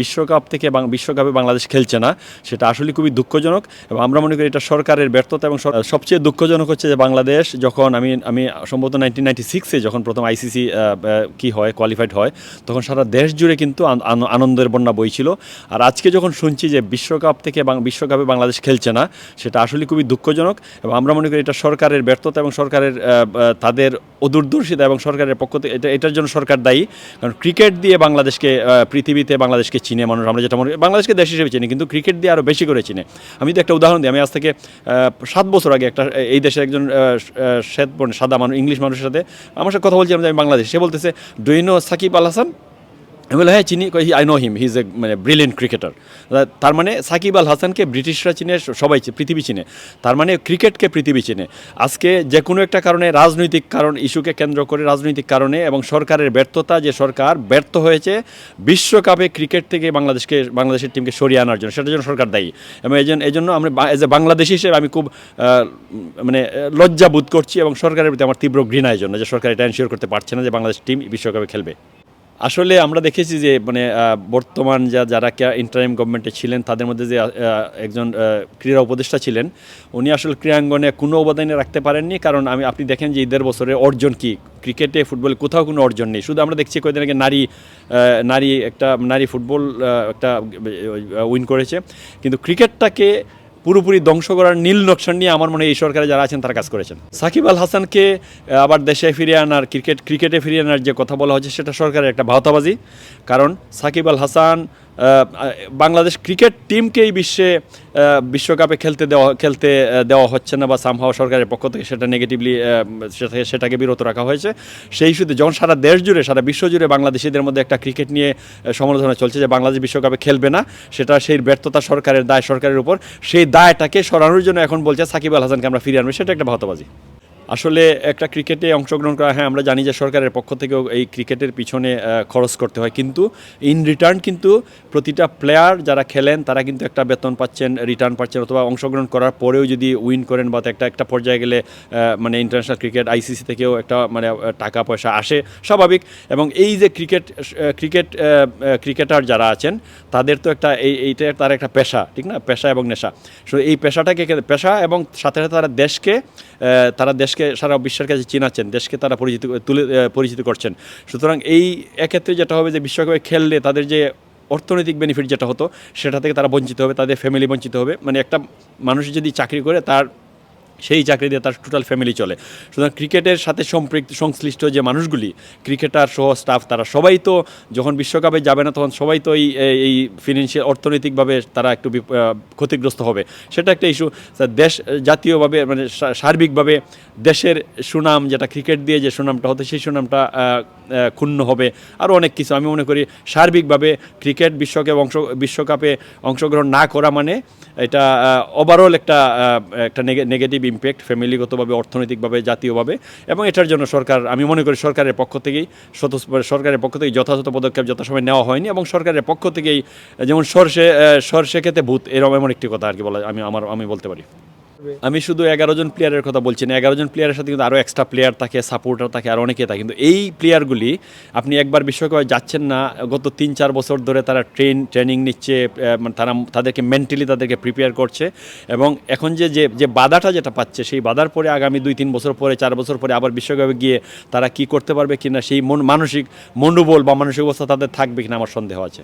বিশ্বকাপ থেকে বিশ্বকাপে বাংলাদেশ খেলছে না, সেটা আসলে খুবই দুঃখজনক এবং আমরা মনে করি এটা সরকারের ব্যর্থতা এবং সবচেয়ে দুঃখজনক হচ্ছে যে বাংলাদেশ যখন আমি আমি সম্ভবত নাইনটিন নাইনটি সিক্সে যখন প্রথম আইসিসি কি হয় কোয়ালিফাইড হয়, তখন সারা দেশ জুড়ে কিন্তু আন- আন- আনন্দের বন্যা বইছিল। আর আজকে যখন শুনছি যে বিশ্বকাপ থেকে বিশ্বকাপে বাংলাদেশ খেলছে না, সেটা আসলে খুবই দুঃখজনক এবং আমরা মনে করি এটা সরকারের ব্যর্থতা এবং সরকারের তাদের অদূরদর্শিতা এবং সরকারের পক্ষ থেকে এটা এটার জন্য সরকার দায়ী। কারণ ক্রিকেট দিয়ে বাংলাদেশকে পৃথিবীতে বাংলাদেশকে চিনে মানুষ, আমরা যেটা মনে বাংলাদেশকে দেশ হিসেবে চিনি, কিন্তু ক্রিকেট দিয়ে আরও বেশি করে চিনে। আমি তো একটা উদাহরণ দিই, আমি আজ থেকে সাত বছর আগে একটা এই দেশের একজন শ্বেত সাদা মানুষ, ইংলিশ মানুষের সাথে আমার সাথে কথা বলছিলাম যে আমি বাংলাদেশ। সে বলতেছে ডুইনো সাকিব আল হাসান? আমি বলে হ্যাঁ চিনি। I know him he is a মানে ব্রিলিয়েন্ট ক্রিকেটার তার মানে সাকিব আল হাসানকে ব্রিটিশরা চিনে, সবাই পৃথিবী চিনে। তার মানে ক্রিকেটকে পৃথিবী চিনে। আজকে যে কোনো একটা কারণে, রাজনৈতিক কারণ, ইস্যুকে কেন্দ্র করে রাজনৈতিক কারণে এবং সরকারের ব্যর্থতা, যে সরকার ব্যর্থ হয়েছে, বিশ্বকাপে ক্রিকেট থেকে বাংলাদেশকে, বাংলাদেশের টিমকে সরিয়ে আনার জন্য, সেটার জন্য সরকার দায়ী। এবং এই জন্য এই জন্য আমরা এজ এ বাংলাদেশি হিসেবে আমি খুব মানে লজ্জা বোধ করছি এবং সরকারের প্রতি আমার তীব্র ঘৃণার জন্য যে সরকার এটা এনশিওর করতে পারছে না যে বাংলাদেশ টিম বিশ্বকাপে খেলবে। আসলে আমরা দেখেছি যে মানে বর্তমান যা, যারা ইন্টারিম গভর্নমেন্টে ছিলেন, তাদের মধ্যে যে একজন ক্রীড়া উপদেষ্টা ছিলেন, উনি আসলে ক্রীড়াঙ্গনে কোনো অবদানে রাখতে পারেননি। কারণ আমি, আপনি দেখেন যে, ঈদের বছরে অর্জন কি? ক্রিকেটে, ফুটবলে কোথাও কোনো অর্জন নেই। শুধু আমরা দেখছি কয়েকদিন আগে নারী নারী একটা, নারী ফুটবল একটা উইন করেছে। কিন্তু ক্রিকেটটাকে পুরোপুরি ধ্বংস করার নীল নকশন নিয়ে আমার মনে এই সরকারে যারা আছেন তারা কাজ করেছেন। সাকিব আল হাসানকে আবার দেশে ফিরিয়ে আনার, ক্রিকেট, ক্রিকেটে ফিরিয়ে আনার যে কথা বলা হচ্ছে সেটা সরকারের একটা ভাওতাবাজি। কারণ সাকিব আল হাসান বাংলাদেশ ক্রিকেট টিমকেই বিশ্বে বিশ্বকাপে খেলতে দেওয়া খেলতে দেওয়া হচ্ছে না বা সামহাও সরকারের পক্ষ থেকে সেটা নেগেটিভলি সেটাকে বিরত রাখা হয়েছে। সেই ইস্যুতে যখন সারা দেশ জুড়ে, সারা বিশ্ব জুড়ে বাংলাদেশিদের মধ্যে একটা ক্রিকেট নিয়ে সমালোচনা চলছে যে বাংলাদেশ বিশ্বকাপে খেলবে না, সেটা সেই ব্যর্থতা সরকারের দায়, সরকারের উপর, সেই দায়টাকে সরানোর জন্য এখন বলছে সাকিব আল হাসানকে আমরা ফিরিয়ে আনব, সেটা একটা ভাওতাবাজি। আসলে একটা ক্রিকেটে অংশগ্রহণ করা হ্যাঁ আমরা জানি যে সরকারের পক্ষ থেকেও এই ক্রিকেটের পিছনে খরচ করতে হয়। কিন্তু ইন রিটার্ন কিন্তু প্রতিটা প্লেয়ার যারা খেলেন, তারা কিন্তু একটা বেতন পাচ্ছেন রিটার্ন পাচ্ছেন অথবা অংশগ্রহণ করার পরেও যদি উইন করেন বা একটা একটা পর্যায়ে গেলে মানে ইন্টারন্যাশনাল ক্রিকেট আইসিসি থেকেও একটা মানে টাকা পয়সা আসে, স্বাভাবিক। এবং এই যে ক্রিকেট ক্রিকেট ক্রিকেটার যারা আছেন, তাদের তো একটা এই, এইটা তার একটা পেশা, ঠিক না? পেশা এবং নেশা। সো এই পেশাটাকে, পেশা এবং সাথে সাথে তারা দেশকে তারা দেশকে সারা বিশ্বের কাছে চিনাচ্ছেন, দেশকে তারা পরিচিত, তুলে পরিচিত করছেন। সুতরাং এই এক্ষেত্রে যেটা হবে যে, বিশ্বকাপে খেললে তাদের যে অর্থনৈতিক বেনিফিট যেটা হতো, সেটা থেকে তারা বঞ্চিত হবে, তাদের ফ্যামিলি বঞ্চিত হবে। মানে একটা মানুষ যদি চাকরি করে, তার সেই চাকরি দিয়ে তার টোটাল ফ্যামিলি চলে। সুতরাং ক্রিকেটের সাথে সম্পৃক্ত, সংশ্লিষ্ট যে মানুষগুলি, ক্রিকেটার সহ স্টাফ তারা সবাই তো যখন বিশ্বকাপে যাবে না, তখন সবাই তো এই এই ফিনান্সিয়াল অর্থনৈতিকভাবে তারা একটু ক্ষতিগ্রস্ত হবে। সেটা একটা ইস্যু দেশ জাতীয়ভাবে মানে সার্বিকভাবে দেশের সুনাম, যেটা ক্রিকেট দিয়ে যে সুনামটা হতো, সেই সুনামটা ক্ষুণ্ণ হবে। আরও অনেক কিছু। আমি মনে করি সার্বিকভাবে ক্রিকেট বিশ্বকে অংশ, বিশ্বকাপে অংশগ্রহণ না করা মানে এটা ওভারঅল একটা একটা নেগেটিভ ইম্প্যাক্ট ফ্যামিলিগতভাবে অর্থনৈতিকভাবে, জাতীয়ভাবে এবং এটার জন্য সরকার, আমি মনে করি সরকারের পক্ষ থেকেই সরকারের পক্ষ থেকে যথাযথ পদক্ষেপ যথাসময় নেওয়া হয়নি এবং সরকারের পক্ষ থেকেই যেমন সর্ষে সরষে খেতে ভূত, এরকম এমন একটি কথা আর কি বলা আমি আমার আমি বলতে পারি। আমি শুধু এগারো জন প্লেয়ারের কথা বলছি না, এগারো জন প্লেয়ারের সাথে কিন্তু আরও এক্সট্রা প্লেয়ার থাকে সাপোর্টার থাকে, আর অনেকে থাকে। কিন্তু এই প্লেয়ারগুলি আপনি একবার বিশ্বকাপে যাচ্ছেন না, গত তিন চার বছর ধরে তারা ট্রেন ট্রেনিং নিচ্ছে মানে তারা তাদেরকে মেন্টালি তাদেরকে প্রিপেয়ার করছে এবং এখন যে যে যে বাধাটা যেটা পাচ্ছে, সেই বাধার পরে আগামী দুই তিন বছর পরে, চার বছর পরে আবার বিশ্বকাপে গিয়ে তারা কি করতে পারবে কিনা, সেই মন, মানসিক মনোবল বা মানসিক অবস্থা তাদের থাকবে কিনা আমার সন্দেহ আছে।